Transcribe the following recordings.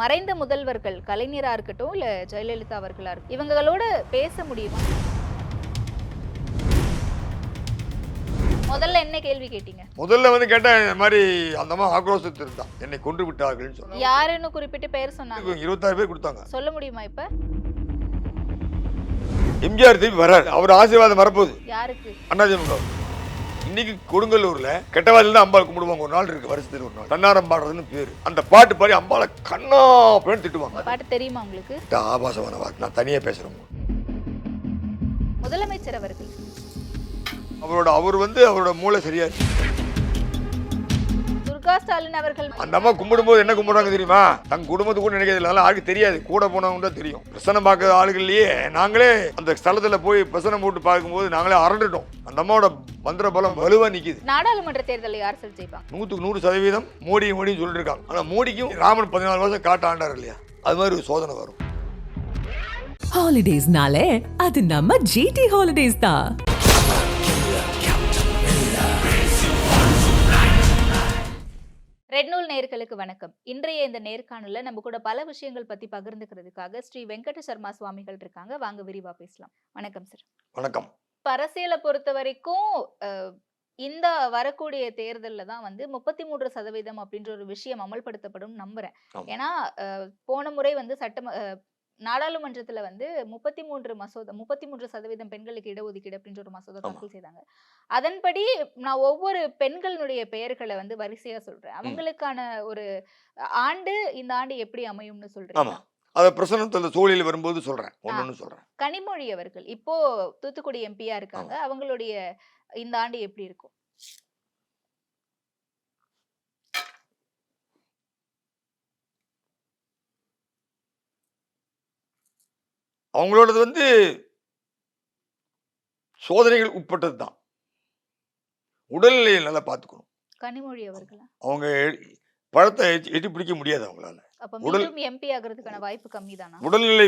மறைந்த முதல்வர்கள் கலைஞரா இருக்கட்டும் இல்ல ஜெயலலிதா அவர்களா இருக்கட்டும் இவங்களோட பேச முடியுமா? முதல்ல என்ன கேள்வி கேட்டீங்க? முதல்ல வந்து கேட்டேன் இந்த மாதிரி அந்த அம்மா ஆக்ரோஷத்து இருந்தான் என்னை கொன்று விட்டார்கள்னு சொன்னாங்க. யாருன்னு குறிப்பிட்டு பேர் சொன்னாங்க? இருபத்தாறு பேர் கொடுத்தாங்க. சொல்ல முடியுமா இப்ப? எம்ஜிஆர் திருப்பி வராரு அவர் ஆசீர்வாதம் வரப்போகுது. யாருக்கு? அண்ணாதிமுக இன்னைக்கு கொடுங்கல்லூர்ல கெட்டவாதில் தான் அம்பாள் கும்பிடுவாங்க. ஒரு நாள் இருக்கு வருஷத்துல ஒரு நாள். தன்னாரம் பாடுறதுன்னு பேரு. அந்த பாட்டு பாடி அம்பாளை கண்ணா அப்படின்னு திட்டுவாங்க. பாட்டு தெரியுமா உங்களுக்கு? ஆபாசமான வார்த்தை நான் தனியா பேசுறேன். முதலமைச்சர் அவர்கள். அவரோட அவர் வந்து அவரோட மூளை சரியா இருக்கு. துர்கா ஸ்டாலின் அவர்கள் அந்த அம்மா கும்பிடும்போது என்ன கும்பிடுறாங்க தெரியுமா? தங்க குடும்பத்துக்கு கூட நினைக்கிறது இல்லை. யாருக்கு தெரியாது. கூட போனவங்க தான் தெரியும். பிரசனம் பார்க்குற ஆளுகள்லயே நாங்களே அந்த ஸ்தலத்துல போய் பிரசனம் போட்டு பார்க்கும்போது நாங்களே அரண்டுட்டோம். அந்த அம்மாவோட மந்திர பலம் வலுவா நிக்குது. நாடாளுமன்ற தேர்தலில் யார் சார் ஜெயிப்பாங்க? நூற்றுக்கு நூறு சதவீதம் மோடி மோடின்னு சொல்லிட்டு இருக்காங்க ஆனால் மோடிக்கும் ராமன் பதினாலு வருஷம் காட்ட ஆண்டார் இல்லையா? அது மாதிரி ஒரு சோதனை வரும். ஹாலிடேஸ்னாலே அது நம்ம ஜிடி ஹாலிடேஸ் தான். ரெட் நூல் நேயர்களுக்கு வணக்கம். இன்றைய இந்த நேர்காணல்ல நம்ம கூட பல விஷயங்கள் பத்தி பகிர்ந்துக்கிறதுக்காக ஸ்ரீ வெங்கட சர்மா சுவாமிகள் இருக்காங்க. வாங்க விரிவா பேசலாம். வணக்கம் சார் வணக்கம். அரசியலை பொறுத்த வரைக்கும் இந்த வரக்கூடிய தேர்தல்ல தான் வந்து முப்பத்தி மூன்று சதவீதம் அப்படின்ற ஒரு விஷயம் அமல்படுத்தப்படும் நம்புறேன். ஏன்னா போன முறை வந்து சட்ட நாடாளுமன்றத்துல வந்து முப்பத்தி மூன்று மசோதா முப்பத்தி மூன்று சதவீதம் பெண்களுக்கு இடஒதுக்கீடு அப்படின்ற ஒரு மசோதா. தாக்கல் செய்தாங்க. அதன்படி நான் ஒவ்வொரு பெண்களுடைய பெயர்களை வந்து வரிசையா சொல்றேன். அவங்களுக்கான ஒரு ஆண்டு இந்த ஆண்டு எப்படி அமையும்னு சொல்றேன் அதை பிரசனத்தில் சூழலில் வரும்போது சொல்றேன். ஒன்னொன்னு சொல்றேன். கனிமொழி அவர்கள். இப்போ தூத்துக்குடி எம்பியா இருக்காங்க. அவங்களுடைய இந்த ஆண்டு எப்படி இருக்கும்? அவங்களோடது வந்து சோதனைகள் உட்பட்டது தான் உடல்நிலையை நல்லா பார்த்துக்கணும். கனிமொழி அவர்களா? அவங்க பழத்தை எட்டி பிடிக்க முடியாது அவங்களால. அப்ப உடல்- எம்பி ஆகிறதுக்கான வாய்ப்பு கம்மி தானா உடல்நிலை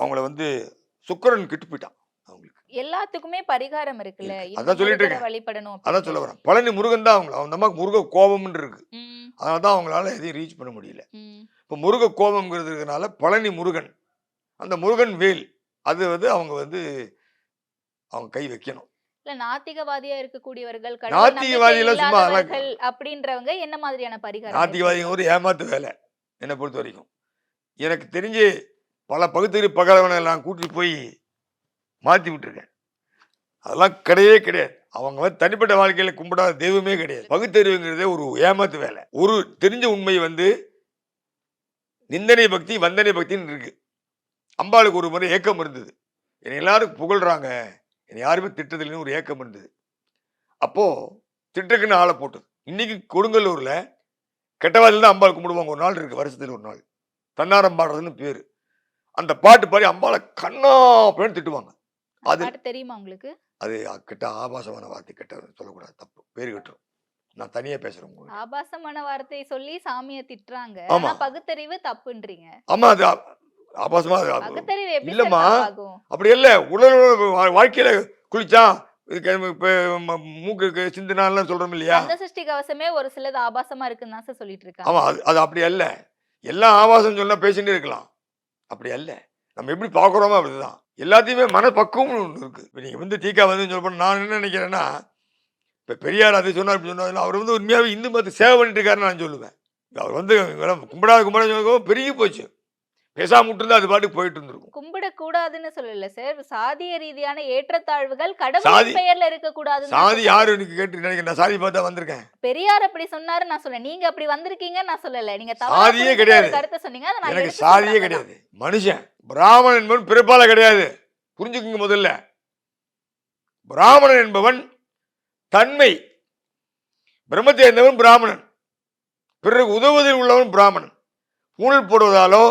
அவங்கள வந்து சுக்கரன் கெட்டு போயிட்டான் அவங்களுக்கு. எல்லாத்துக்குமே பரிகாரம் இருக்குல்ல. அதான் சொல்லிட்டு இருக்கேன். வழிபடணும் அதான் சொல்ல வரேன். பழனி முருகன் தான் அவங்கள. அந்த அம்மாவுக்கு முருக கோபம்னு இருக்கு. அதனால தான் அவங்களால எதையும் ரீச் பண்ண முடியல. இப்போ முருக கோபம்ங்கிறதுனால பழனி முருகன் அந்த முருகன் வேல் அது வந்து அவங்க வந்து அவங்க கை வைக்கணும். இல்ல நாத்திகவாதியா இருக்கக்கூடியவர்கள் நாத்திகவாதியெல்லாம் நம்பிக்கை சும்மா அப்படின்றவங்க என்ன மாதிரியான பரிகாரம் நாத்திகவாதிங்க ஒரு ஏமாத்து வேலை என்னை பொறுத்த வரைக்கும். எனக்கு தெரிஞ்சு பல பகுத்தறிவு பகலவனை நான் கூட்டிட்டு போய் மாற்றி விட்டுருக்கேன். அதெல்லாம் கிடையவே கிடையாது. அவங்க வந்து தனிப்பட்ட வாழ்க்கையில கும்பிடாத தெய்வமே கிடையாது. பகுத்தறிவுங்கிறதே ஒரு ஏமாத்து வேலை. ஒரு தெரிஞ்ச உண்மை வந்து நிந்தனை பக்தி வந்தனை பக்தின்னு இருக்கு. அம்பாளுக்கு ஒரு முறை ஏக்கம் இருந்தது. என்னை எல்லாரும் புகழ்றாங்க. என்னை யாருமே திட்டதில்லைன்னு ஒரு ஏக்கம் இருந்தது. அப்போ திட்டுக்குன்னு ஆளை போட்டது. இன்னைக்கு கொடுங்கல்லூர்ல கெட்டவாதில் தான் அம்பாள் கும்பிடுவாங்க. ஒரு நாள் இருக்கு வருஷத்துல ஒரு நாள். தன்னாரம் பாடுறதுன்னு பேரு. அந்த பாட்டு பாடி அம்பாளை கண்ணா அப்படின்னு திட்டுவாங்க. அது தெரியுமா உங்களுக்கு? அது கெட்ட ஆபாசமான வார்த்தை கெட்ட சொல்லக்கூடாது. தப்பு. பேரு கட்டுரும். நான் தனியா பேசுறேன் உங்களுக்கு. ஆபாசமான வார்த்தை சொல்லி சாமியை திட்டுறாங்க. ஆமா. பகுத்தறிவு தப்புன்றீங்க. ஆமா அது ஆபாசமா இல்லம்மா. அப்படி இல்ல உடல் வாழ்க்கையில குளிச்சா மூக்கு சிந்தினாலாம் சொல்றோம் இல்லையா? சஷ்டி கவசமே ஒரு சிலது ஆபாசமா இருக்குன்னு தான் சார் சொல்லிட்டு இருக்காங்க. ஆமா அது அது அப்படி அல்ல. எல்லாம் ஆபாசம் சொன்னா பேசிட்டே இருக்கலாம். அப்படி அல்ல. நம்ம எப்படி பார்க்குறோமோ அப்படிதான். எல்லாத்தையுமே மனப்பக்குவம்னு ஒன்று இருக்கு. இப்போ நீங்கள் வந்து தீக்கா வந்து சொல்ல நான் என்ன நினைக்கிறேன்னா இப்போ பெரியார் அதை சொன்னார் இப்படி சொன்னார் அவர் வந்து உண்மையாகவே இந்து மதத்தை சேவை பண்ணிட்டு இருக்காருன்னு நான் சொல்லுவேன். அவர் வந்து கும்பிடாத கும்பிடாத பெருகி போச்சு. பேசாம விட்டுருந்தா அது பாட்டுக்கு போயிட்டு இருந்திருக்கும் கும்பிடக்கூடாதுன்னு சொல்லல சார். சாதிய ரீதியான ஏற்றத்தாழ்வுகள் கடவுள் பெயர்ல இருக்க கூடாதுன்னு சாதி யாரு எனக்கு கேட்டு நினைக்கிறேன்? நான் சாதி பார்த்தா வந்திருக்கேன். பெரியார் அப்படி சொன்னாரு நான் சொல்ல நீங்க அப்படி வந்திருக்கீங்கன்னு நான் சொல்லல. நீங்க சாதியே கிடையாது. கருத்தை சொன்னீங்க. எனக்கு சாதியே கிடையாது. மனுஷன். பிராமணன் என்பவன் பிறப்பால கிடையாது. புரிஞ்சுக்குங்க முதல்ல. பிராமணன் என்பவன் தன்மை. பிரம்மத்தை இருந்தவன் பிராமணன். பிறருக்கு உதவுவதில் உள்ளவன் பிராமணன். ஊழல் போடுவதாலோ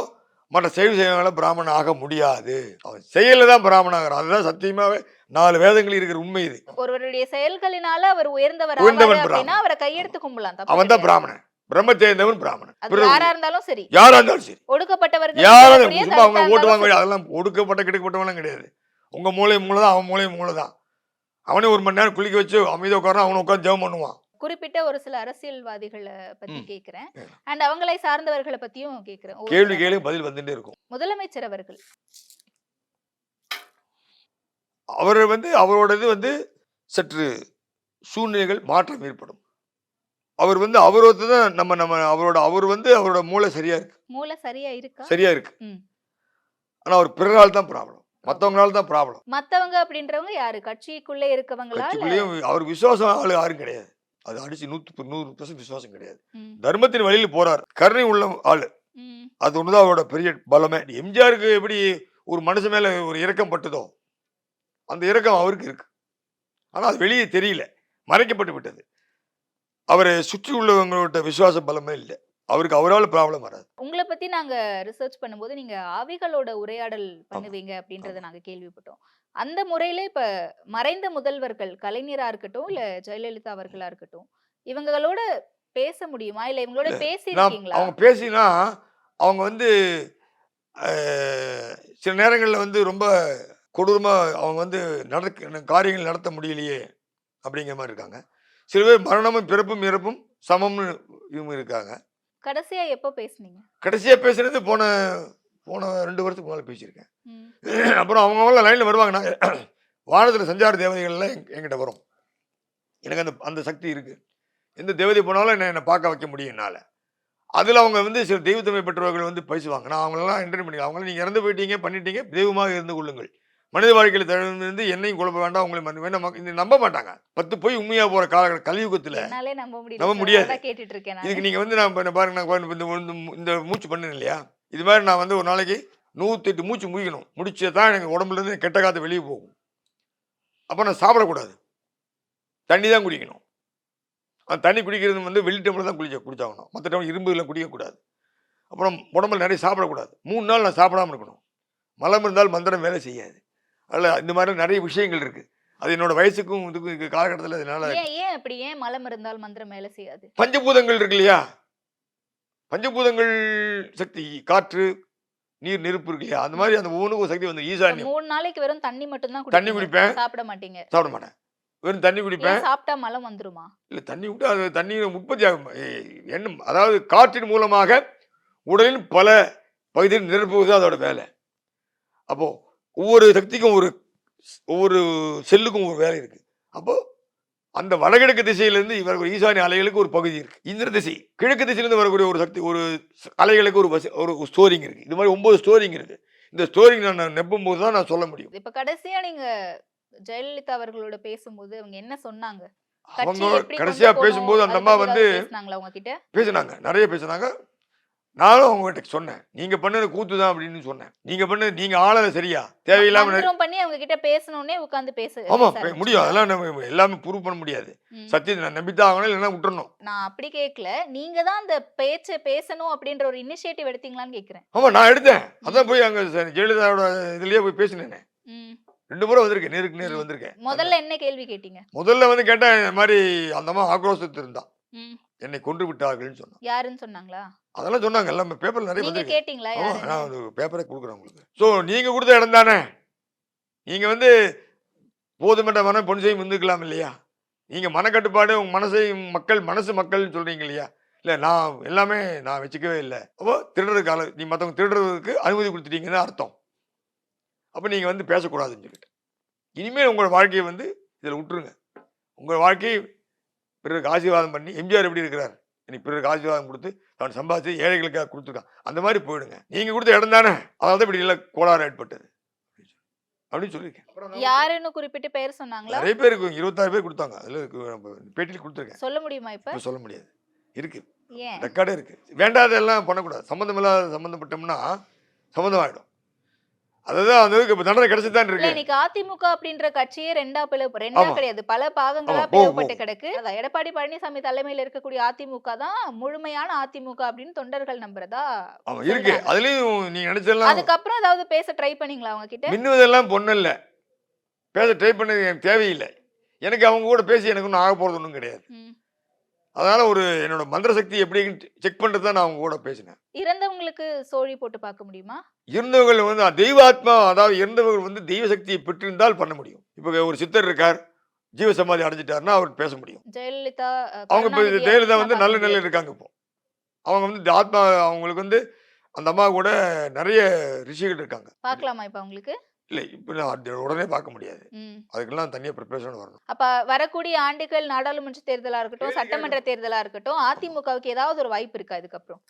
மற்ற செயல் செய்வதால பிராமணன் ஆக முடியாது. அவன் செயல தான் பிராமணன் ஆகிறான் அதுதான் சத்தியமாவே நாலு வேதங்கள் இருக்கிற உண்மை இது. ஒருவருடைய செயல்களினால அவர் உயர்ந்தவர் உயர்ந்தவன் அப்படின்னா அவரை கையெடுத்து கும்பலாம். அவன் தான். பிராமணன். பிரம்மத்தை இருந்தவன் பிராமணன் யாரா இருந்தாலும் சரி. யாரா இருந்தாலும் சரி. ஒடுக்கப்பட்டவர்கள் யாரும் சும்மா அவங்க ஓட்டு வாங்க அதெல்லாம் ஒடுக்கப்பட்ட கிடைக்கப்பட்டவெல்லாம் கிடையாது. உங்க மூளை மூளை தான் அவன் மூளை மூளை தான் அவனே ஒரு மணி நேரம் குளிக்க வச்சு அமைதியாக உட்காரான் அவனை உட்காந்து ஜெபம் பண்ணுவான். குறிப்பிட்ட ஒரு சில அரசியல்வாதிகளை பத்தி. கேக்குறேன். அண்ட் அவங்களை சார்ந்தவர்களை பத்தியும் கேக்குறேன் கேள்வி. கேள்வி பதில் வந்துட்டே இருக்கும். முதலமைச்சர் அவர்கள். அவர் வந்து அவரோடது வந்து சற்று சூழ்நிலைகள் மாற்றம் ஏற்படும். அவர் வந்து அவரோட தான் நம்ம நம்ம அவரோட அவர் வந்து அவரோட மூளை சரியா இருக்கு. மூளை சரியா இருக்கா? சரியா இருக்கு. ஆனா அவர் பிறரால் தான் ப்ராப்ளம். மற்றவங்களால தான் ப்ராப்ளம். மத்தவங்க அப்படின்றவங்க யாரு? கட்சிக்குள்ளே இருக்கவங்களா அவருக்கு விசுவாசம் ஆளு யாரும் கிடையாது. அது அடிச்சு நூத்து நூறு பர்சன்ட் விசுவாசம் கிடையாது. தர்மத்தின் வழியில் போறார். கருணை உள்ள ஆளு. அது ஒண்ணுதான் அவரோட பெரிய பலமே. எம்ஜிஆருக்கு எப்படி ஒரு மனுஷன் மேல ஒரு இரக்கம் பட்டதோ அந்த இரக்கம் அவருக்கு இருக்கு. ஆனா அது வெளியே தெரியல. மறைக்கப்பட்டு விட்டது. அவரை சுற்றி உள்ளவங்களோட விசுவாச பலமே இல்லை. அவருக்கு அவரால் ப்ராப்ளம் வராது. உங்களை பத்தி நாங்க ரிசர்ச் பண்ணும்போது நீங்க ஆவிகளோட உரையாடல் பண்ணுவீங்க அப்படின்றத நாங்க கேள்விப்பட்டோம். அந்த முறையில இப்ப மறைந்த முதல்வர்கள் கலைஞரா இருக்கட்டும் இல்ல ஜெயலலிதா அவர்களா இருக்கட்டும் இவங்களோட பேச முடியுமா? இல்ல இவங்களோட பேசி நான் இருக்கீங்களா அவங்க பேசினா அவங்க வந்து சில நேரங்களில் வந்து ரொம்ப கொடூரமாக அவங்க வந்து நடக்க காரியங்கள் நடத்த முடியலையே அப்படிங்கிற மாதிரி இருக்காங்க. சில பேர் மரணமும் பிறப்பும் இறப்பும் சமம்னு இவங்க இருக்காங்க. கடைசியா எப்போ பேசுனீங்க? கடைசியாக பேசுனது போன போன ரெண்டு வருஷத்துக்கு மேலே பேசியிருக்கேன். அப்புறம் அவங்கவுங்க லைனில் வருவாங்க. நான் வானத்தில் சஞ்சார தேவதைகள்லாம் என்கிட்ட வரும். எனக்கு அந்த அந்த சக்தி இருக்குது எந்த தேவதை போனாலும் என்ன என்னை பார்க்க வைக்க முடியும் என்னால். அதில் அவங்க வந்து சில தெய்வத்தன்மை பெற்றவர்கள் வந்து பேசுவாங்க. நான் அவங்களெல்லாம் என்டர்ன் பண்ணி அவங்கள நீங்கள் இறந்து போயிட்டீங்க பண்ணிட்டீங்க தெய்வமாக இருந்து கொள்ளுங்கள். மனித வாழ்க்கையில் தழுந்து என்னையும் குழப்ப வேண்டாம் உங்களை மன்ன- வேண்டாம். மக்க- இது நம்ப மாட்டாங்க. பத்து போய் உண்மையாக போகிற கால கலியுகத்தில் நம்ப. முடியாது. இதுக்கு நீங்கள் வந்து நான் பாருங்க நான் இந்த இந்த மூச்சு பண்ணேன் இல்லையா? இது மாதிரி நான் வந்து ஒரு நாளைக்கு நூற்றெட்டு மூச்சு முடிக்கணும் முடிச்சே தான் எனக்கு உடம்புல இருந்து கெட்ட காற்று வெளியே போகும். அப்போ நான் சாப்பிடக்கூடாது. தண்ணி தான் குடிக்கணும். அந்த தண்ணி குடிக்கிறது வந்து வெள்ளி டம்ளர் தான் குடிச்ச குடிச்சாகணும். மற்ற டம்ளர் இரும்புலாம் குடிக்கக்கூடாது. அப்புறம் உடம்புல நிறைய சாப்பிடக்கூடாது. மூணு நாள் நான் சாப்பிடாம இருக்கணும். மலம் இருந்தால் மந்திரம் வேலை செய்யாது. அதில் இந்த மாதிரி நிறைய விஷயங்கள் இருக்குது அது என்னோட வயசுக்கும் இதுக்கும் காலகட்டத்தில் அதனால ஏன் அப்படி? ஏன் மலம் இருந்தால் மந்திரம் வேலை செய்யாது? பஞ்சபூதங்கள் இருக்கு இல்லையா? பஞ்சபூதங்கள் சக்தி காற்று நீர் நெருப்பு இருக்கு இல்லையா? அந்த மாதிரி அந்த ஒரு சக்தி வந்து ஈசான்யம். மூணு நாளைக்கு வெறும் தண்ணி மட்டும் தான் தண்ணி குடிப்பேன். சாப்பிட மாட்டீங்க? சாப்பிட மாட்டேன். வெறும் தண்ணி குடிப்பேன். சாப்பிட்டா மலம் வந்துருமா? இல்லை தண்ணி விட்டு அது தண்ணீர் உற்பத்தி ஆகும். என்ன அதாவது காற்றின் மூலமாக உடலின் பல பகுதியில் நிரப்புவது அதோட வேலை. அப்போ ஒவ்வொரு சக்திக்கும் ஒரு ஒவ்வொரு செல்லுக்கும் ஒரு வேலை இருக்கு. அப்போ அந்த வடகிழக்கு திசையிலிருந்து இவர் ஒரு ஈசானிய அலைகளுக்கு ஒரு பகுதி இருக்கு. இந்திர திசை கிழக்கு திசையிலிருந்து வரக்கூடிய ஒரு சக்தி ஒரு அலைகளுக்கு ஒரு வசி- ஒரு ஸ்டோரிங் இருக்கு. இது மாதிரி ஒன்பது ஸ்டோரிங் இருக்கு. இந்த ஸ்டோரிங் நான் நெப்பும் போது தான் நான் சொல்ல முடியும். இப்ப கடைசியா நீங்க ஜெயலலிதா அவர்களோட பேசும்போது அவங்க என்ன சொன்னாங்க? அவங்க எப்படி கடைசியா கொண்டு போகணும், பேசும்போது அந்த அம்மா வந்து பேசினாங்க. நிறைய பேசினாங்க. நானும் அவங்ககிட்ட சொன்னேன். நீங்க பண்ணது கூத்து தான் அப்படின்னு சொன்னேன். நீங்க பண்ணது நீங்க ஆளல சரியா? தேவையில்லாம பண்ணி அவங்க கிட்ட பேசணும்னே உட்கார்ந்து பேச ஆமா முடியும்? அதெல்லாம் நம்ம எல்லாமே ப்ரூவ் பண்ண முடியாது. சத்தியத்தை நான் நம்பித்தான் ஆகணும் இல்லைன்னா விட்டுறணும். நான் அப்படி கேட்கல. நீங்க தான் அந்த பேச்சை பேசணும் அப்படின்ற ஒரு இனிஷியேட்டிவ் எடுத்தீங்களான்னு கேக்குறேன் ஆமா நான் எடுத்தேன். அதான் போய் அங்க ஜெயலலிதாவோட இதுலயே போய் பேசினேனே. ரெண்டு முறை வந்திருக்கேன் நேருக்கு நேர். வந்திருக்கேன். முதல்ல என்ன கேள்வி கேட்டீங்க? முதல்ல வந்து கேட்டேன் இந்த மாதிரி அந்த அம்மா ஆக்ரோஷத்து இருந்தான். என்னை கொன்று விட்டார்கள்னு சொன்னான். யாருன்னு சொன்னாங்களா? அதெல்லாம் சொன்னாங்க. எல்லாம் பேப்பர்ல நிறைய கேட்டீங்களா? நான் ஒரு பேப்பரை கொடுக்குறேன் உங்களுக்கு. ஸோ நீங்க கொடுத்த இடம் தானே? நீங்க வந்து போதுமென்ற மனம் பொன் செய்யும் இருந்துக்கலாம் இல்லையா? நீங்க மனக்கட்டுப்பாடு உங்க மனசை மக்கள் மனசு மக்கள்னு சொல்றீங்க இல்லையா? இல்ல நான் எல்லாமே நான் வச்சுக்கவே இல்லை. அப்போ திருடுறதுக்கு ஆளு நீ மற்றவங்க திருடுறதுக்கு அனுமதி கொடுத்துட்டீங்கன்னு அர்த்தம். அப்போ நீங்க வந்து பேசக்கூடாதுன்னு சொல்லிட்டு. இனிமேல் உங்களோட வாழ்க்கையை வந்து இதில் விட்டுருங்க. உங்கள் வாழ்க்கையை பிறருக்கு ஆசீர்வாதம் பண்ணி எம்ஜிஆர் எப்படி இருக்கிறார்? இன்னைக்கு பிறருக்கு ஆசீர்வாதம் கொடுத்து அவன் சம்பாதிச்சு ஏழைகளுக்காக கொடுத்துருக்கான். அந்த மாதிரி போயிடுங்க. நீங்க கொடுத்த இடம் தானே. அதனால தான் இப்படி இல்லை கோளாறு ஏற்பட்டது. அப்படின்னு சொல்லியிருக்கேன். யாருன்னு குறிப்பிட்டு பெயர் சொன்னாங்களா? நிறைய பேருக்கு இருபத்தாறு பேர் கொடுத்தாங்க. அதில் பேட்டியில் கொடுத்துருக்கேன். சொல்ல முடியுமா இப்ப? இப்போ சொல்ல முடியாது. இருக்கு. ரெக்கார்டே இருக்கு. வேண்டாதெல்லாம் பண்ணக்கூடாது. சம்மந்தம் இல்லாத சம்மந்தப்பட்டோம்னா சம்மந்தமாயிடும் அதுதான் அந்த இப்போ தண்டனை கிடைச்சிதான் இல்ல இருக்கு. இன்னைக்கு அதிமுக அப்படின்ற கட்சியே ரெண்டா பிளவு ரெண்டா. கிடையாது. பல பாகங்களா பிளவுபட்டு. கிடக்கு. எடப்பாடி பழனிசாமி தலைமையில இருக்கக்கூடிய அதிமுக தான் முழுமையான அதிமுக அப்படின்னு தொண்டர்கள் நம்புறதா ஆமா இருக்கு. அதுலயும் நீங்க நினைச்சதெல்லாம் அதுக்கப்புறம் ஏதாவது பேச ட்ரை பண்ணீங்களா அவங்க கிட்ட மின்னுவதெல்லாம் பொண்ணு இல்லை. பேச ட்ரை பண்ணது எனக்கு தேவையில்லை. எனக்கு அவங்க கூட பேசி எனக்கு ஒன்றும் ஆக போகிறது ஒன்றும் கிடையாது. அதனால ஒரு என்னோட மந்திர சக்தி எப்படின்னு செக் பண்ணிட்டு தான் நான் அவங்க கூட பேசினேன். இறந்தவங்களுக்கு சோழி போட்டு பார்க்க முடியுமா? இருந்தவர்கள் வந்து தெய்வாத்மா அதாவது இருந்தவர்கள் வந்து தெய்வ சக்தியை பெற்றிருந்தால் பண்ண முடியும். இப்போ ஒரு சித்தர் இருக்கார் ஜீவசமாதி அடைஞ்சிட்டாருன்னா அவர் பேச முடியும். ஜெயலலிதா அவங்க இப்போ ஜெயலலிதா வந்து நல்ல. நிலையில் இருக்காங்க இப்போ. அவங்க வந்து ஆத்மா அவங்களுக்கு வந்து அந்த அம்மா கூட நிறைய ரிஷிகள் இருக்காங்க. பார்க்கலாமா இப்ப உங்களுக்கு இல்லை இப்போ நான் அது உடனே பார்க்க முடியாது. அதுக்கெல்லாம் தனியாக ப்ரிப்பரேஷன் வரணும். அப்ப வரக்கூடிய ஆண்டுகள் நாடாளுமன்ற தேர்தலா இருக்கட்டும் சட்டமன்ற தேர்தலா இருக்கட்டும் அதிமுகவுக்கு ஏதாவது ஒரு வாய்ப்பு இருக்கா இதுக்கப்புறம்?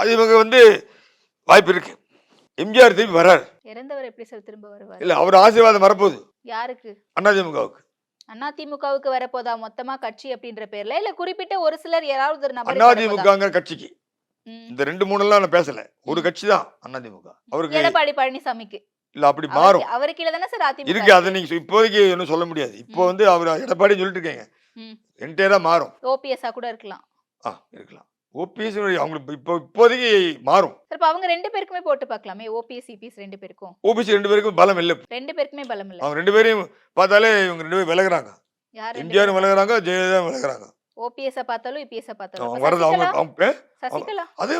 அது இவங்க வந்து வாய்ப்பு இருக்கு. எம்ஜிஆர் திரும்பி வர்றார். இறந்தவர் எப்படி சார் திரும்ப வருவார்? இல்லை அவர் ஆசீர்வாதம் வரப்போகுது. யாருக்கு? அதிமுகவுக்கு அதிமுகவுக்கு வரப்போதா? மொத்தமா கட்சி அப்படின்ற பேர்ல? இல்ல குறிப்பிட்ட ஒரு சிலர் யாராவது ஒரு நபர்? அதிமுகங்கிற கட்சிக்கு. இந்த ரெண்டு மூணுலாம் நான் பேசல. ஒரு கட்சி தான் அதிமுக அவருக்கு எடப்பாடி பழனிசாமிக்கு. இல்ல அப்படி மாறும். அவருக்கு- கீழ தானே சார் அதிமுக இருக்கு அதை நீங்க இப்போதைக்கு ஒன்றும் சொல்ல முடியாது. இப்போ. வந்து அவர் எடப்பாடி சொல்லிட்டு இருக்கீங்க. என்டையரா மாறும். ஓபிஎஸ்ஆ கூட இருக்கலாம். ஆ இருக்கலாம். ஓபிஎஸ் அவங்களுக்கு இப்போ இப்போதைக்கு மாறும். சார் இப்ப அவங்க ரெண்டு பேருக்குமே போட்டு பார்க்கலாமே. ஓபிஎஸ் சிபிஎஸ் ரெண்டு பேருக்கும். ஓபிசி ரெண்டு பேருக்கும் பலம் இல்லை. ரெண்டு பேருக்குமே பலம் இல்ல. அவங்க ரெண்டு பேரையும் பார்த்தாலே இவங்க ரெண்டு பேரும் விலகுறாங்க. யார் எம்ஜிஆர் விலகுறாங்க ஜெயலலிதா விலகுறாங்க. ஓபிஎஸ் பார்த்தாலும் இபிஎஸ் பார்த்தாலும். வர்றது அவங்க? அவங்க அதே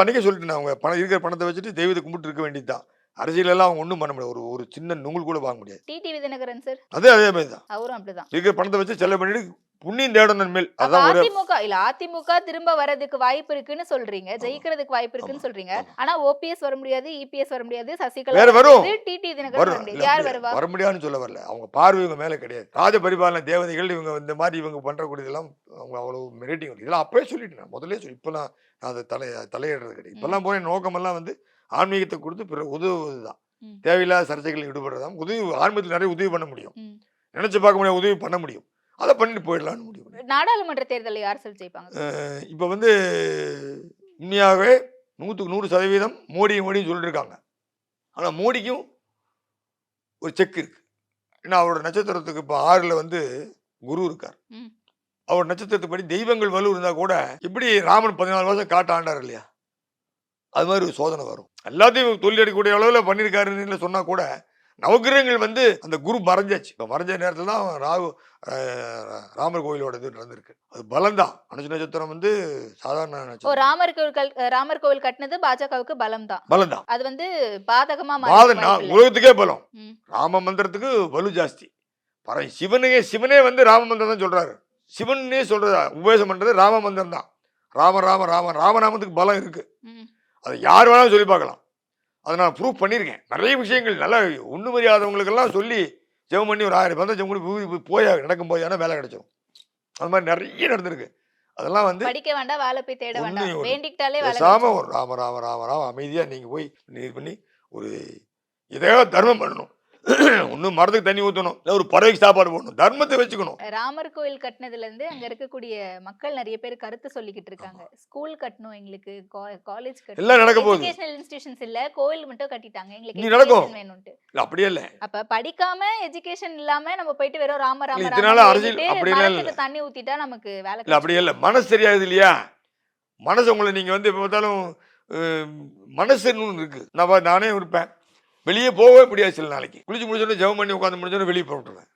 அன்னைக்கே சொல்லிட்டேன் அவங்க பணம் இருக்கிற பணத்தை வச்சுட்டு தெய்வத்தை கும்பிட்டு இருக்க வேண்டியது தான் அரசியலெல்லாம் அவங்க ஒன்றும் பண்ண முடியாது. ஒரு ஒரு சின்ன நுங்குல் கூட வாங்க முடியாது. TTV Dhinakaran sir. அதே அதே மாதிரி தான். அவரும் அப்படிதான். இருக்கிற பணத்தை வச்சு செலவு பண்ணிட்டு புண்ணியம் தேடணும் மேல் அதான் அதிமுக இல்ல அதிமுக திரும்ப வரதுக்கு வாய்ப்பு இருக்குன்னு சொல்றீங்க. ஜெயிக்கிறதுக்கு வாய்ப்பு இருக்குன்னு சொல்றீங்க. ஆனா ஓபிஎஸ் வர முடியாது இபிஎஸ் வர முடியாது சசிகலா வேற வர வரும். டிடி தினகரன் யார் வருவா? வர முடியாதுன்னு சொல்ல வரல. அவங்க பார்வை இவங்க மேல கிடையாது. ராஜ பரிபாலன தேவதைகள் இவங்க இந்த மாதிரி இவங்க பண்றக்கூடியதெல்லாம் அவங்க அவ்வளவு மிரட்டிங் இதெல்லாம் அப்பவே சொல்லிட்டேன் முதல்ல சொல்லி இப்பெல்லாம் நான் அதை தலை தலையிடுறது கிடையாது. இப்பெல்லாம் போய் நோக்கமெல்லாம் வந்து ஆன்மீகத்தை கொடுத்து பிற உதவுவது தான். தேவையில்லாத சர்ச்சைகள் ஈடுபடுறதாம். உதவி ஆன்மீகத்தில் நிறைய உதவி பண்ண முடியும். நினைச்சு பார்க்க முடியாது உதவி பண்ண முடியும். அதை பண்ணிட்டு போயிடலாம்னு முடிவு. நாடாளுமன்ற தேர்தலில் யார் ஜெயிப்பாங்க? அஹ் இப்போ வந்து உண்மையாகவே நூற்றுக்கு நூறு சதவீதம் மோடி மோடின்னு சொல்லிட்டு இருக்காங்க ஆனால் மோடிக்கும் ஒரு செக் இருக்கு. ஏன்னா அவரோட நட்சத்திரத்துக்கு இப்போ ஆறில் வந்து குரு இருக்கார். அவர் நட்சத்திரத்துப்படி தெய்வங்கள் வலு இருந்தால் கூட எப்படி ராமன் பதினாலு வருஷம் காட்ட ஆண்டார் இல்லையா? அது மாதிரி ஒரு சோதனை வரும். எல்லாத்தையும் தொழில் எடுக்கக்கூடிய அளவில் பண்ணியிருக்காருன்னு சொன்னால் கூட நவகிரகங்கள் வந்து அந்த குரு மறைஞ்சாச்சு. இப்போ மறைஞ்ச நேரத்தில் தான் ராகு ராமர் கோயிலோட இது நடந்திருக்கு. அது பலம்தான் அனுஜ நட்சத்திரம் வந்து சாதாரண ஓ நட்சத்திரம் ராமர் கோவில் ராமர் கோவில் கட்டினது பாஜகவுக்கு பலம் தான். பலம்தான் அது வந்து பாதகமா. உலகத்துக்கே பலம். ராம மந்திரத்துக்கு வலு ஜாஸ்தி. பர சிவனே சிவனே வந்து ராம மந்திரம் தான் சொல்றாரு. சிவனே சொல்றது உபதேசம் பண்றது ராம மந்திரம் தான். ராம ராம ராம ராமநாமத்துக்கு பலம் இருக்கு. அதை யார் வேணாலும் சொல்லி பார்க்கலாம். அதை நான் ப்ரூவ் பண்ணியிருக்கேன். நிறைய விஷயங்கள் நல்லா ஒன்று மரியாதவங்களுக்கெல்லாம் சொல்லி ஜெபம் பண்ணி ஒரு ஆயிரம் பந்தம் ஜெபம் பண்ணி போய் நடக்கும் போய் வேலை கிடைச்சிடும் அது மாதிரி நிறைய நடந்திருக்கு. அதெல்லாம் வந்து படிக்க வேண்டாம் வேலை போய் தேட வேண்டாம். வேண்டிக்கிட்டாலே. ஒரு ராம ராம ராம ராம அமைதியா நீங்க போய் இது பண்ணி ஒரு இதையோ தர்மம் பண்ணணும். ஒன்றும் மரத்துக்கு தண்ணி ஊற்றணும் இல்லை ஒரு பறவைக்கு சாப்பாடு போடணும். தர்மத்தை வச்சுக்கணும். ராமர் கோயில் கட்டினதுல இருந்து அங்க இருக்கக்கூடிய மக்கள் நிறைய பேர் கருத்து சொல்லிக்கிட்டு இருக்காங்க. ஸ்கூல் கட்டணும் எங்களுக்கு. காலேஜ் எல்லாம் நடக்க போகுது. இன்ஸ்டிடியூஷன்ஸ் இல்ல. கோயில் மட்டும் கட்டிட்டாங்க. எங்களுக்கு நடக்கும். வேணும்ட்டு இல்லை அப்படியே இல்லை. அப்ப படிக்காம எஜுகேஷன் இல்லாம நம்ம போயிட்டு வெறும் ராம ராம இதனால அரசியல். அப்படிலாம் இல்ல. தண்ணி ஊத்திட்டா நமக்கு வேலை இல்லை அப்படியே இல்லை. மனசு தெரியாது இல்லையா? மனசு உங்களை நீங்கள் வந்து எப்போ பார்த்தாலும் மனசுன்னு ஒன்று இருக்குது நான் நானே இருப்பேன். வெளியே போகவே முடியாது சில நாளைக்கு. குளிச்சு முடிச்சோடனே ஜெபம் பண்ணி உட்காந்து முடிச்சோடனே வெளியே போட்டுருவேன்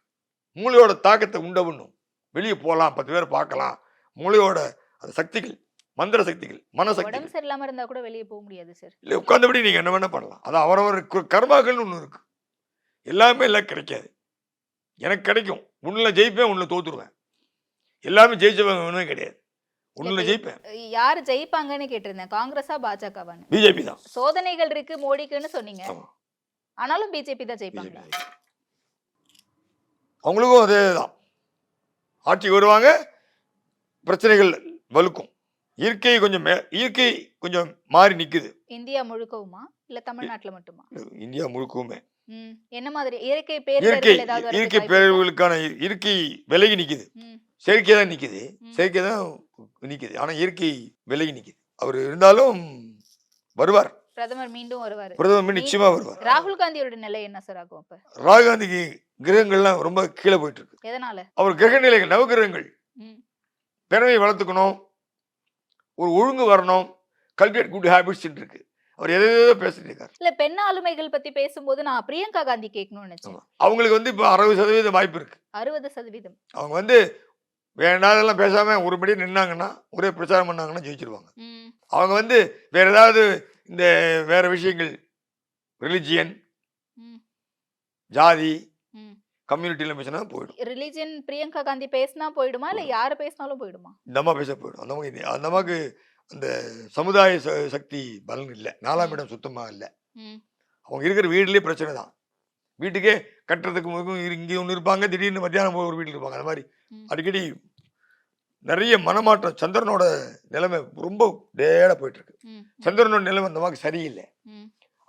மூளையோட தாக்கத்தை உண்ட பண்ணும். வெளியே போகலாம் பத்து பேர் பார்க்கலாம். மூளையோட அந்த சக்திகள் மந்திர சக்திகள் மனசக்திகள் உடம்பு சரியில்லாம இருந்தா கூட வெளியே போக முடியாது சார் இல்லை உட்காந்தபடி நீங்கள் என்ன வேணா பண்ணலாம். அது அவரவர் கர்மாக்கள்னு ஒன்று இருக்கு. எல்லாமே எல்லாம் கிடைக்காது. எனக்கு கிடைக்கும். ஒன்றில் ஜெயிப்பேன் ஒன்றில் தோத்துருவேன். எல்லாமே ஜெயிச்சவங்க ஒன்றுமே கிடையாது. ஒன்றில் ஜெயிப்பேன். யாரு ஜெயிப்பாங்கன்னு கேட்டிருந்தேன். காங்கிரஸா பாஜகவான்னு. பிஜேபி தான். சோதனைகள் இருக்கு மோடிக்குன்னு சொன்னீங்க. ஆனாலும் பிஜேபி தான் ஜெயிப்பாங்க. அவங்களுக்கும் அதே தான். ஆட்சிக்கு வருவாங்க பிரச்சனைகள் வலுக்கும். இயற்கை கொஞ்சம் இயற்கை கொஞ்சம் மாறி நிற்குது இந்தியா முழுக்கவுமா? இல்ல தமிழ்நாட்டுல மட்டுமா? இந்தியா முழுக்கவுமே. என்ன மாதிரி? இயற்கை இயற்கை இயற்கை? பேரழிவுகளுக்கான இயற்கை விலகி நிற்குது ம். செயற்கை தான் நிற்குது ம். செயற்கை தான் நிற்குது ஆனால் இயற்கை விலகி நிற்குது அவர் இருந்தாலும் வருவார். பிரதமர் மீண்டும் வருவாரு. பிரதமர் நிச்சயமா வருவார். ராகுல் காந்தியோட நிலை என்ன சார் ஆகும் அப்ப? ராகுல் காந்திக்கு கிரகங்கள்லாம் ரொம்ப கீழே போயிட்டு இருக்கு. எதனால? அவர் கிரக நிலைகள் நவகிரகங்கள் ம். திறமையை வளர்த்துக்கணும். ஒரு ஒழுங்கு வரணும். கல்டிவேட் குட் ஹேபிட்ஸ் இருக்கு. அவர் எதோ பேசிட்டு இருக்காரு. இல்ல பெண் ஆளுமைகள் பத்தி பேசும்போது நான் பிரியங்கா காந்தி கேட்கணும்னு நினைச்சேன். அவங்களுக்கு வந்து இப்போ அறுபது சதவீதம் வாய்ப்பு இருக்கு. அறுபது சதவீதம். அவங்க வந்து வேண்டாதெல்லாம் பேசாம ஒரு படி நின்னாங்கன்னா ஒரே பிரச்சாரம் பண்ணாங்கன்னா ஜெயிச்சிருவாங்க. அவங்க வந்து வேற ஏதாவது இந்த வேற விஷயங்கள் ரிலிஜியன். ஜாதி. கம்யூனிட்டியில் பேசினா போயிடும் ரிலிஜன் பிரியங்கா காந்தி பேசினா போயிடுமா இல்ல யாரு பேசினாலும் போயிடுமா இந்த அம்மா பேச போயிடும் அந்த இது- அந்த அம்மாவுக்கு அந்த சமுதாய சக்தி பலன் இல்லை நாலாம். இடம் சுத்தமாக இல்லை. அவங்க இருக்கிற வீட்லேயே பிரச்சனை தான் வீட்டுக்கே கட்டுறதுக்கு முழுக்கும் இரு- இங்கே ஒன்று இருப்பாங்க திடீர்னு மத்தியானம் ஒரு வீட்டில் இருப்பாங்க அந்த மாதிரி. அடிக்கடி நிறைய மனமாற்றம் சந்திரனோட நிலைமை ரொம்ப டேடாக போயிட்டு இருக்கு. சந்திரனோட நிலைமை அந்த மாதிரி சரியில்லை.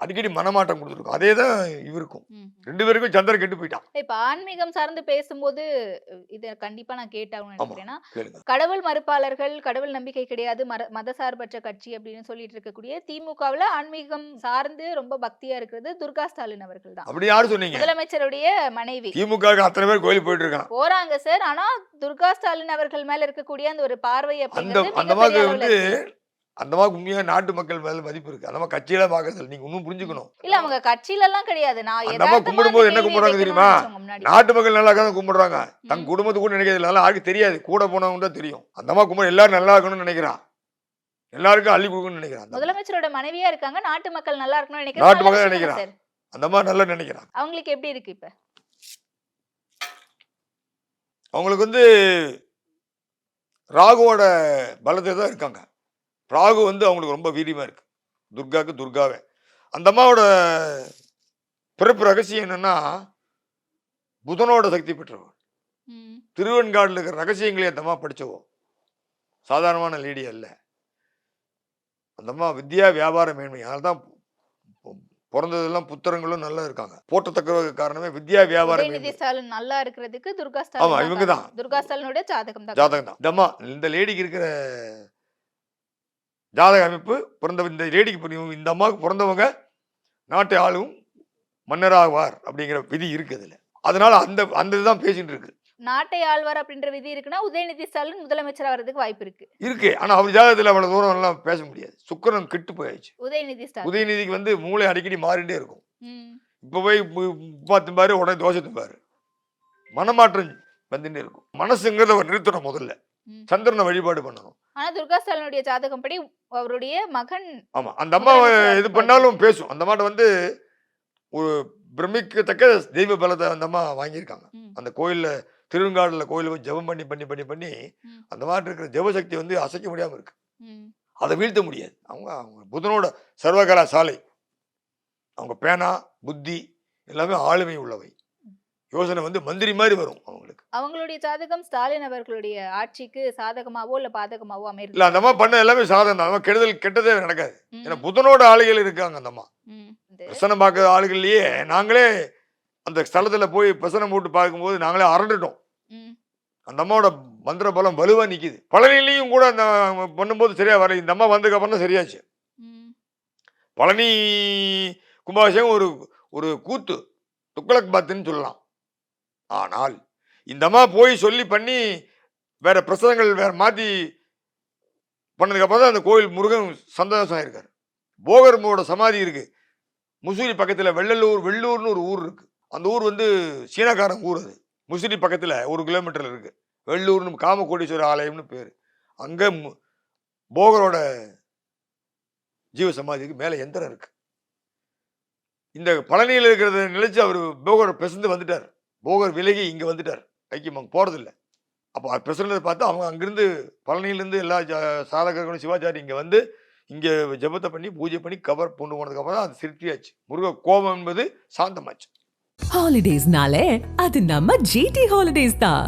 அடிக்கடி மனமாற்றம் கொடுத்துருக்கும். அதே தான் இவருக்கும். ரெண்டு பேருக்கும் சந்திரன் கெட்டு போயிட்டான். இப்ப ஆன்மீகம் சார்ந்து பேசும்போது இத கண்டிப்பா நான் கேட்டாகணும்னு. நினைக்கிறேன்னா கடவுள் மறுப்பாளர்கள் கடவுள் நம்பிக்கை கிடையாது மர மதசார்பற்ற கட்சி அப்படின்னு சொல்லிட்டு இருக்கக்கூடிய திமுகவுல ஆன்மீகம் சார்ந்து ரொம்ப பக்தியா இருக்கிறது துர்கா ஸ்டாலின் அவர்கள் தான். அப்படி யார் சொன்னீங்க? முதலமைச்சருடைய மனைவி. திமுக அத்தனை பேர் கோயில் போயிட்டு இருக்கான் போறாங்க சார். ஆனா துர்கா ஸ்டாலின் அவர்கள் மேல இருக்கக்கூடிய அந்த ஒரு பார்வை அப்படிங்கிறது அந்த மாதிரி வந்து. அந்த மாதிரி உண்மையா நாட்டு மக்கள் மேல மதிப்பு இருக்கு. அந்த மாதிரி கட்சியில பாக்குறது நீங்க இன்னும் புரிஞ்சுக்கணும். இல்ல அவங்க கட்சியில எல்லாம் கிடையாது. நான் அந்த கும்பிடும்போது என்ன கும்பிடுறாங்க தெரியுமா? நாட்டு மக்கள் நல்லா இருக்காங்க கும்பிடுறாங்க. தங்க ம். குடும்பத்துக்கு கூட நினைக்கிறது இல்லை. யாருக்கு தெரியாது. கூட போனவங்க தான் தெரியும். அந்த அம்மா கும்பிட எல்லாரும் நல்லா இருக்கணும்னு நினைக்கிறான் எல்லாருக்கும் அள்ளி கொடுக்கணும்னு நினைக்கிறான். முதலமைச்சரோட மனைவியா இருக்காங்க. நாட்டு மக்கள் நல்லா இருக்கணும்னு நாட்டு நினைக்கிறேன் மக்கள் நல்ல நினைக்கிறான். அந்த அம்மா நல்லா நினைக்கிறான் அவங்களுக்கு எப்படி இருக்கு இப்ப? அவங்களுக்கு வந்து ராகுவோட பலத்தை தான் இருக்காங்க. ராகு வந்து அவங்களுக்கு ரொம்ப வீரியமா இருக்கு. துர்காக்கு துர்காவே. அந்த அம்மாவோட பிறப்பு ரகசியம் என்னன்னா புதனோட சக்தி பெற்றவங்க ம். திருவெண்காடுல இருக்கிற ரகசியங்களே அந்த அம்மா படிச்சவோ. சாதாரணமான லேடி அல்ல. அந்த அம்மா வித்யா வியாபார மேன்மை. அதனால தான் பிறந்ததெல்லாம் புத்திரங்களும் நல்லா இருக்காங்க. போட்டத்தக்க காரணமே வித்யா வியாபார உதயநிதி மேன்மை. ஸ்டாலின் நல்லா இருக்கிறதுக்கு துர்கா ஆமா, இவங்க தான். துர்கா ஸ்டாலினோட ஜாதகம் தான் ஜாதகம் தான். இந்த லேடிக்கு இருக்கிற ஜாதக அமைப்பு பிறந்த இந்த லேடிக்கு இந்த அம்மாவுக்கு பிறந்தவங்க நாட்டை ஆளும் மன்னராவார் அப்படிங்கிற விதி இருக்கு அதுல. அதனால அந்த அந்த இதுதான் பேசிட்டு இருக்கு. நாட்டை ஆழ்வார் அப்படின்ற விதி இருக்குன்னா உதயநிதி ஸ்டாலின் முதலமைச்சர் ஆகிறதுக்கு வாய்ப்பு இருக்கு. இருக்கு. ஆனா அவர் ஜாதகத்துல அவ்வளவு தூரம் எல்லாம் பேச முடியாது. சுக்கிரன் கெட்டு போயாச்சு. உதயநிதி ஸ்டாலின். உதயநிதிக்கு வந்து மூளை அடிக்கடி மாறிட்டே இருக்கும். இப்போ போய் உப்பா திம்பாரு உடனே தோசை திம்பாரு. மனமாற்றம் வந்துட்டே இருக்கும். மனசுங்கிறத அவர் நிறுத்தணும் முதல்ல. சந்திரனை வழிபாடு பண்ணணும். ஆனா துர்கா ஸ்டாலினுடைய ஜாதகம் படி அவருடைய மகன் ஆமா அந்த அம்மா இது. பண்ணாலும் பேசும் அந்த அம்மாட்ட வந்து ஒரு பிரமிக்கத்தக்க தெய்வ பலத்தை அந்த அம்மா வாங்கியிருக்காங்க. அந்த கோயில்ல திருவெங்காடுல கோயில போய் ஜெபம் பண்ணி பண்ணி பண்ணி பண்ணி. அந்த மாதிரி இருக்கிற ஜெபசக்தி வந்து அசைக்க முடியாம இருக்கு. அதை வீழ்த்த முடியாது அவங்க அவங்க புதனோட சர்வகலா சாலை அவங்க பேனா புத்தி எல்லாமே ஆளுமை உள்ளவை யோசனை வந்து மந்திரி மாதிரி வரும் அவங்களுக்கு. அவங்களுடைய ஜாதகம் ஸ்டாலின் அவர்களுடைய ஆட்சிக்கு சாதகமாவோ இல்ல பாதகமாவோ அமையிறது இல்ல அந்த அம்மா பண்ண எல்லாமே சாதகம் தான். கெடுதல் கெட்டதே நடக்காது. ஏன்னா புதனோட ஆளுகள் இருக்காங்க அந்த அம்மா. ம். இந்த பிரசனம் பார்க்குற ஆளுகள்லயே நாங்களே அந்த ஸ்தலத்துல போய் பிரசனம் போட்டு பார்க்கும்போது நாங்களே அரண்டுட்டோம். அந்த அம்மாவோட மந்திர பலம் வலுவா நிக்குது. பழனிலையும் கூட அந்த பண்ணும்போது சரியா வரல. இந்த அம்மா வந்ததுக்கு அப்புறம் தான் சரியாச்சு. பழனி கும்பாபிஷேகம் ஒரு ஒரு கூத்து. துக்ளக் பாத்துன்னு சொல்லலாம். ஆனால் இந்தம்மா போய் சொல்லி பண்ணி வேற பிரசனங்கள் வேற மாற்றி பண்ணதுக்கப்புறம் தான் அந்த கோயில் முருகன் சந்தோஷம் ஆயிருக்காரு. போகர்மோட சமாதி இருக்கு. முசிறி பக்கத்தில் வெள்ளலூர் வெள்ளூர்னு ஒரு ஊர் இருக்கு. அந்த ஊர் வந்து சீனக்காரன் ஊர் அது. முசிறி பக்கத்தில் ஒரு கிலோமீட்டரில் இருக்கு. வெள்ளூர்னு காமகோடீஸ்வரர் ஆலயம்னு பேர். அங்கே போகரோட ஜீவ சமாதிக்கு மேலே எந்திரம் இருக்கு. இந்த பழனியில் இருக்கிறத நினைச்சு அவர் போகர் பிசந்து வந்துட்டார். போகர் விலகி இங்கே வந்துட்டார். ஐக்கியம் அங்கே போறது அப்போ அது பார்த்து அவங்க அங்கேருந்து பழனியிலேருந்து எல்லா ஜ சாதகர்களும் சிவாச்சாரி இங்கே வந்து இங்கே ஜெபத்தை பண்ணி பூஜை பண்ணி கவர் கொண்டு போனதுக்கப்புறம் அது திருப்தியாச்சு. முருக கோபம் என்பது சாந்தமாச்சு. ஹாலிடேஸ்னாலே அது நம்ம ஜிடி ஹாலிடேஸ் தான்.